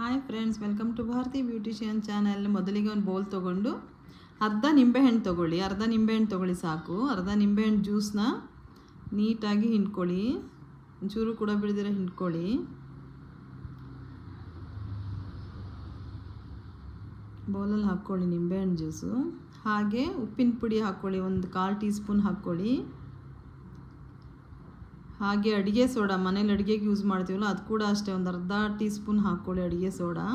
Hi friends welcome to Bharati beautician channel ಮೊದಲಿಗೆ ಒಂದು bowl ತೊಗೊಂಡು, ಅರ್ಧ ನಿಂಬೆಹಣ್ಣು ತೊಗೊಳ್ಳಿ. ಅರ್ಧ ನಿಂಬೆಹಣ್ಣು ತೊಗೊಳ್ಳಿ ಸಾಕು. ಅರ್ಧ ನಿಂಬೆಹಣ್ಣು ಜ್ಯೂಸನ್ನ ನೀಟಾಗಿ ಹಿಂಡ್ಕೊಳ್ಳಿ. ಒಂಚೂರು ಕೂಡ ಬಿಡದಿರೋ ಹಿಂಡ್ಕೊಳ್ಳಿ. ಬೌಲಲ್ಲಿ ಹಾಕ್ಕೊಳ್ಳಿ ನಿಂಬೆಹಣ್ಣು ಜ್ಯೂಸು ಹಾಗೆ ಉಪ್ಪಿನ ಪುಡಿ ಹಾಕ್ಕೊಳ್ಳಿ. ಒಂದು ಕಾಲು ಟೀ ಸ್ಪೂನ್ ಹಾಕ್ಕೊಳ್ಳಿ. ಹಾಗೆ ಅಡುಗೆ ಸೋಡಾ, ಮನೇಲಿ ಅಡುಗೆಗೆ ಯೂಸ್ ಮಾಡ್ತೀವಲ್ಲ, ಅದು ಕೂಡ ಅಷ್ಟೇ, ಒಂದು ಅರ್ಧ ಟೀ ಸ್ಪೂನ್ ಹಾಕ್ಕೊಳ್ಳಿ ಅಡುಗೆ ಸೋಡಾ.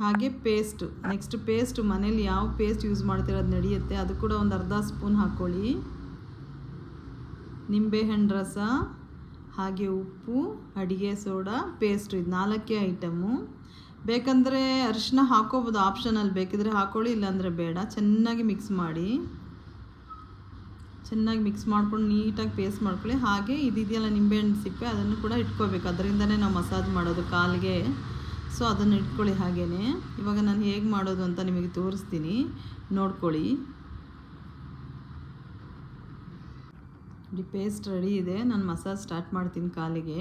ಹಾಗೆ ಪೇಸ್ಟ್ ನೆಕ್ಸ್ಟ್ ಪೇಸ್ಟ್ ಮನೇಲಿ ಯಾವ ಪೇಸ್ಟ್ ಯೂಸ್ ಮಾಡ್ತೀರ ಅದು ನಡೆಯುತ್ತೆ, ಅದು ಕೂಡ ಒಂದು ಅರ್ಧ ಸ್ಪೂನ್ ಹಾಕ್ಕೊಳ್ಳಿ. ನಿಂಬೆಹಣ್ಣು ರಸ, ಹಾಗೆ ಉಪ್ಪು, ಅಡುಗೆ ಸೋಡಾ ಪೇಸ್ಟು ಇದು ನಾಲ್ಕೇ ಐಟಮು ಬೇಕಂದರೆ ಅರಿಶಿನ ಹಾಕೋಬೋದು ಆಪ್ಷನಲ್ಲಿ ಬೇಕಿದ್ರೆ ಹಾಕ್ಕೊಳ್ಳಿ ಇಲ್ಲಾಂದರೆ ಬೇಡ, ಚೆನ್ನಾಗಿ ಮಿಕ್ಸ್ ಮಾಡಿ. ಚೆನ್ನಾಗಿ ಮಿಕ್ಸ್ ಮಾಡ್ಕೊಂಡು ನೀಟಾಗಿ ಪೇಸ್ಟ್ ಮಾಡ್ಕೊಳ್ಳಿ. ಹಾಗೆ ಇದಿದೆಯಲ್ಲ ನಿಂಬೆಹಣ್ಣು ಸಿಪ್ಪೆ, ಅದನ್ನು ಕೂಡ ಇಟ್ಕೋಬೇಕು. ಅದರಿಂದನೇ ನಾವು ಮಸಾಜ್ ಮಾಡೋದು ಕಾಲಿಗೆ. ಸೊ ಅದನ್ನು ಇಟ್ಕೊಳ್ಳಿ ಹಾಗೇ ಇವಾಗ ನಾನು ಹೇಗೆ ಮಾಡೋದು ಅಂತ ನಿಮಗೆ ತೋರಿಸ್ತೀನಿ. ನೋಡ್ಕೊಳ್ಳಿ. ಪೇಸ್ಟ್ ರೆಡಿ ಇದೆ. ನಾನು ಮಸಾಜ್ ಸ್ಟಾರ್ಟ್ ಮಾಡ್ತೀನಿ ಕಾಲಿಗೆ.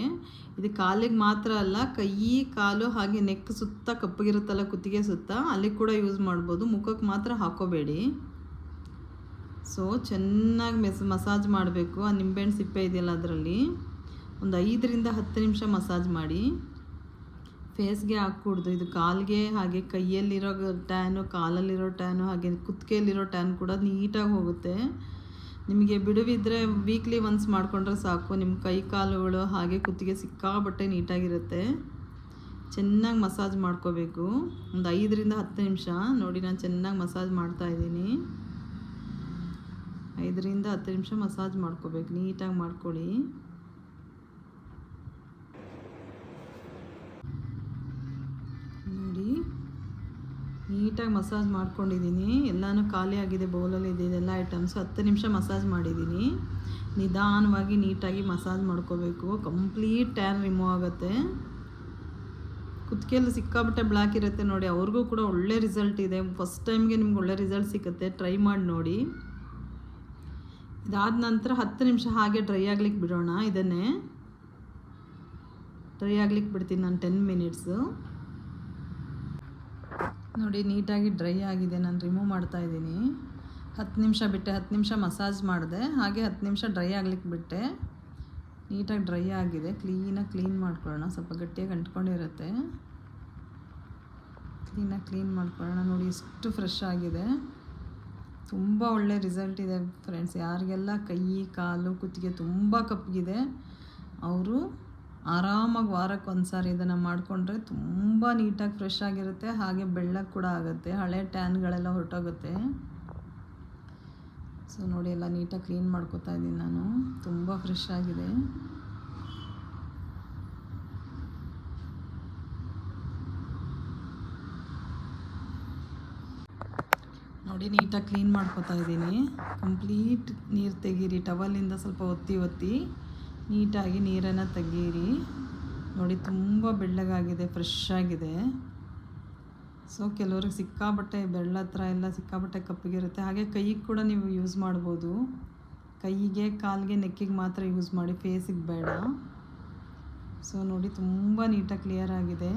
ಇದು ಕಾಲಿಗೆ ಮಾತ್ರ ಅಲ್ಲ, ಕೈ, ಕಾಲು ಹಾಗೆ ನೆಕ್ ಸುತ್ತ, ಕಪ್ಪಗಿರುತ್ತಲ್ಲ ಕುತ್ತಿಗೆ ಸುತ್ತ, ಅಲ್ಲಿ ಕೂಡ ಯೂಸ್ ಮಾಡ್ಬೋದು. ಮುಖಕ್ಕೆ ಮಾತ್ರ ಹಾಕೋಬೇಡಿ. ಸೊ, ಚೆನ್ನಾಗಿ ಮೆಸ್, ಮಸಾಜ್ ಮಾಡಬೇಕು. ಆ ನಿಂಬೆಹಣ್ಣು ಸಿಪ್ಪೆ ಇದೆಯಲ್ಲ ಅದರಲ್ಲಿ. ಒಂದು ಐದರಿಂದ ಹತ್ತು ನಿಮಿಷ ಮಸಾಜ್ ಮಾಡಿ. ಫೇಸ್ಗೆ ಹಾಕ್ಕೊಡ್ದು. ಇದು ಕಾಲಿಗೆ ಹಾಗೆ ಕೈಯಲ್ಲಿರೋ ಟ್ಯಾನು, ಕಾಲಲ್ಲಿರೋ ಟ್ಯಾನು, ಹಾಗೆ ಕುತ್ತಿಗೆಯಲ್ಲಿರೋ ಟ್ಯಾನ್ ಕೂಡ ನೀಟಾಗಿ ಹೋಗುತ್ತೆ. ನಿಮಗೆ ಬಿಡುವಿದ್ರೆ ವೀಕ್ಲಿ ಒನ್ಸ್ ಮಾಡಿಕೊಂಡ್ರೆ ಸಾಕು. ನಿಮ್ಮ ಕೈ ಕಾಲುಗಳು ಹಾಗೆ ಕುತ್ತಿಗೆ ಸಿಕ್ಕಾಬಟ್ಟೆ ನೀಟಾಗಿರುತ್ತೆ. ಚೆನ್ನಾಗಿ ಮಸಾಜ್ ಮಾಡ್ಕೋಬೇಕು. ಒಂದು ಐದರಿಂದ ಹತ್ತು ನಿಮಿಷ. ನೋಡಿ, ನಾನು ಚೆನ್ನಾಗಿ ಮಸಾಜ್ ಮಾಡ್ತಾಯಿದ್ದೀನಿ ಐದರಿಂದ ಹತ್ತು ನಿಮಿಷ ಮಸಾಜ್ ಮಾಡ್ಕೋಬೇಕು, ನೀಟಾಗಿ ಮಾಡ್ಕೊಳ್ಳಿ. ನೋಡಿ, ನೀಟಾಗಿ ಮಸಾಜ್ ಮಾಡ್ಕೊಂಡಿದ್ದೀನಿ. ಎಲ್ಲನೂ ಖಾಲಿ ಆಗಿದೆ, ಬೌಲಲ್ಲಿ ಇದೆ, ಇದೆಲ್ಲ ಐಟಮ್ಸು. ಹತ್ತು ನಿಮಿಷ ಮಸಾಜ್ ಮಾಡಿದ್ದೀನಿ. ನಿಧಾನವಾಗಿ ನೀಟಾಗಿ ಮಸಾಜ್ ಮಾಡ್ಕೋಬೇಕು. ಕಂಪ್ಲೀಟ್ ಟ್ಯಾನ್ ರಿಮೂವ್ ಆಗುತ್ತೆ. ಕುತ್ತಿಗೆಯಲ್ಲಿ ಸಿಕ್ಕಾಬಿಟ್ಟೆ ಬ್ಲ್ಯಾಕ್ ಇರುತ್ತೆ ನೋಡಿ, ಅವ್ರಿಗೂ ಕೂಡ ಒಳ್ಳೆ ರಿಸಲ್ಟ್ ಇದೆ. ಫಸ್ಟ್ ಟೈಮ್ಗೆ ನಿಮ್ಗೆ ಒಳ್ಳೆ ರಿಸಲ್ಟ್ ಸಿಗುತ್ತೆ ಟ್ರೈ ಮಾಡಿ ನೋಡಿ. ಇದಾದ ನಂತರ ಹತ್ತು ನಿಮಿಷ ಹಾಗೆ ಡ್ರೈ ಆಗ್ಲಿಕ್ಕೆ ಬಿಡೋಣ, ಇದನ್ನೇ. ಡ್ರೈ ಆಗ್ಲಿಕ್ಕೆ ಬಿಡ್ತೀನಿ ನಾನು ಟೆನ್ ಮಿನಿಟ್ಸು ನೋಡಿ, ನೀಟಾಗಿ ಡ್ರೈ ಆಗಿದೆ, ನಾನು ರಿಮೂವ್ ಮಾಡ್ತಾ ಇದ್ದೀನಿ. ಹತ್ತು ನಿಮಿಷ ಬಿಟ್ಟೆ, ಹತ್ತು ನಿಮಿಷ ಮಸಾಜ್ ಮಾಡಿದೆ, ಹಾಗೆ ಹತ್ತು ನಿಮಿಷ ಡ್ರೈ ಆಗ್ಲಿಕ್ಕೆ ಬಿಟ್ಟೆ. ನೀಟಾಗಿ ಡ್ರೈ ಆಗಿದೆ ಕ್ಲೀನಾಗಿ ಕ್ಲೀನ್ ಮಾಡ್ಕೊಳ್ಳೋಣ, ಸ್ವಲ್ಪ ಗಟ್ಟಿಯಾಗಿ ಅಂಟ್ಕೊಂಡಿರುತ್ತೆ. ಕ್ಲೀನಾಗಿ ಕ್ಲೀನ್ ಮಾಡ್ಕೊಳ್ಳೋಣ, ನೋಡಿ, ಎಷ್ಟು ಫ್ರೆಶ್ ಆಗಿದೆ. ತುಂಬ ಒಳ್ಳೆ ರಿಸಲ್ಟ್ ಇದೆ ಫ್ರೆಂಡ್ಸ್ ಯಾರಿಗೆಲ್ಲ ಕೈ, ಕಾಲು, ಕುತ್ತಿಗೆ ತುಂಬ ಕಪ್ಪಗಿದೆ, ಅವರು ಆರಾಮಾಗಿ ವಾರಕ್ಕೆ ಒಂದು ಸಾರಿ ಇದನ್ನು ಮಾಡಿಕೊಂಡ್ರೆ ತುಂಬ ನೀಟಾಗಿ ಫ್ರೆಶ್ ಆಗಿರುತ್ತೆ. ಹಾಗೆ ಬೆಳ್ಳಗೆ ಕೂಡ ಆಗುತ್ತೆ. ಹಳೆ ಟ್ಯಾನ್ಗಳೆಲ್ಲ ಹೊರಟೋಗುತ್ತೆ. ಸೊ ನೋಡಿ ಎಲ್ಲ ನೀಟಾಗಿ ಕ್ಲೀನ್ ಮಾಡ್ಕೋತಾ ಇದ್ದೀನಿ ನಾನು. ತುಂಬ ಫ್ರೆಶ್ ಆಗಿದೆ. ನೋಡಿ ನೀಟಾಗಿ ಕ್ಲೀನ್ ಮಾಡ್ಕೊತಾ ಇದ್ದೀನಿ. ಕಂಪ್ಲೀಟ್ ನೀರು ತೆಗೀರಿ. ಟವಲಿಂದ ಸ್ವಲ್ಪ ಒತ್ತಿ ಒತ್ತಿ ನೀಟಾಗಿ ನೀರನ್ನು ತೆಗೀರಿ. ನೋಡಿ ತುಂಬ ಬೆಳ್ಳಗಾಗಿದೆ ಫ್ರೆಶ್ ಆಗಿದೆ. ಸೊ ಕೆಲವ್ರಿಗೆ ಸಿಕ್ಕಾಬಟ್ಟೆ ಬೆಳ್ಳ ಹತ್ರ ಎಲ್ಲ ಸಿಕ್ಕಾಬಟ್ಟೆ ಕಪ್ಪಗಿರುತ್ತೆ ಹಾಗೆ ಕೈಗೆ ಕೂಡ ನೀವು ಯೂಸ್ ಮಾಡ್ಬೋದು. ಕೈಗೆ, ಕಾಲಿಗೆ, ನೆಕ್ಕಿಗೆ ಮಾತ್ರ ಯೂಸ್ ಮಾಡಿ. ಫೇಸಿಗೆ ಬೇಡ. ಸೊ ನೋಡಿ ತುಂಬ ನೀಟಾಗಿ ಕ್ಲಿಯರ್ ಆಗಿದೆ.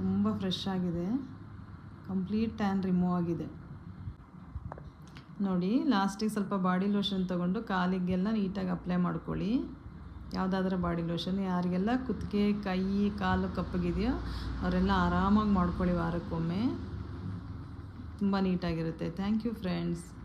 ತುಂಬ ಫ್ರೆಶ್ ಆಗಿದೆ. ಕಂಪ್ಲೀಟ್ ಟ್ಯಾನ್ ರಿಮೂವ್ ಆಗಿದೆ. ನೋಡಿ, ಲಾಸ್ಟಿಗೆ ಸ್ವಲ್ಪ ಬಾಡಿ ಲೋಷನ್ ತೊಗೊಂಡು ಕಾಲಿಗೆಲ್ಲ ನೀಟಾಗಿ ಅಪ್ಲೈ ಮಾಡ್ಕೊಳ್ಳಿ. ಯಾವುದಾದ್ರೂ ಬಾಡಿ ಲೋಷನ್, ಯಾರಿಗೆಲ್ಲ ಕುತ್ತಿಗೆ, ಕೈ, ಕಾಲು ಕಪ್ಪಗಿದೆಯೋ ಅವರೆಲ್ಲ ಆರಾಮಾಗಿ ಮಾಡ್ಕೊಳ್ಳಿ ವಾರಕ್ಕೊಮ್ಮೆ. ತುಂಬ ನೀಟಾಗಿರುತ್ತೆ. Thank you friends.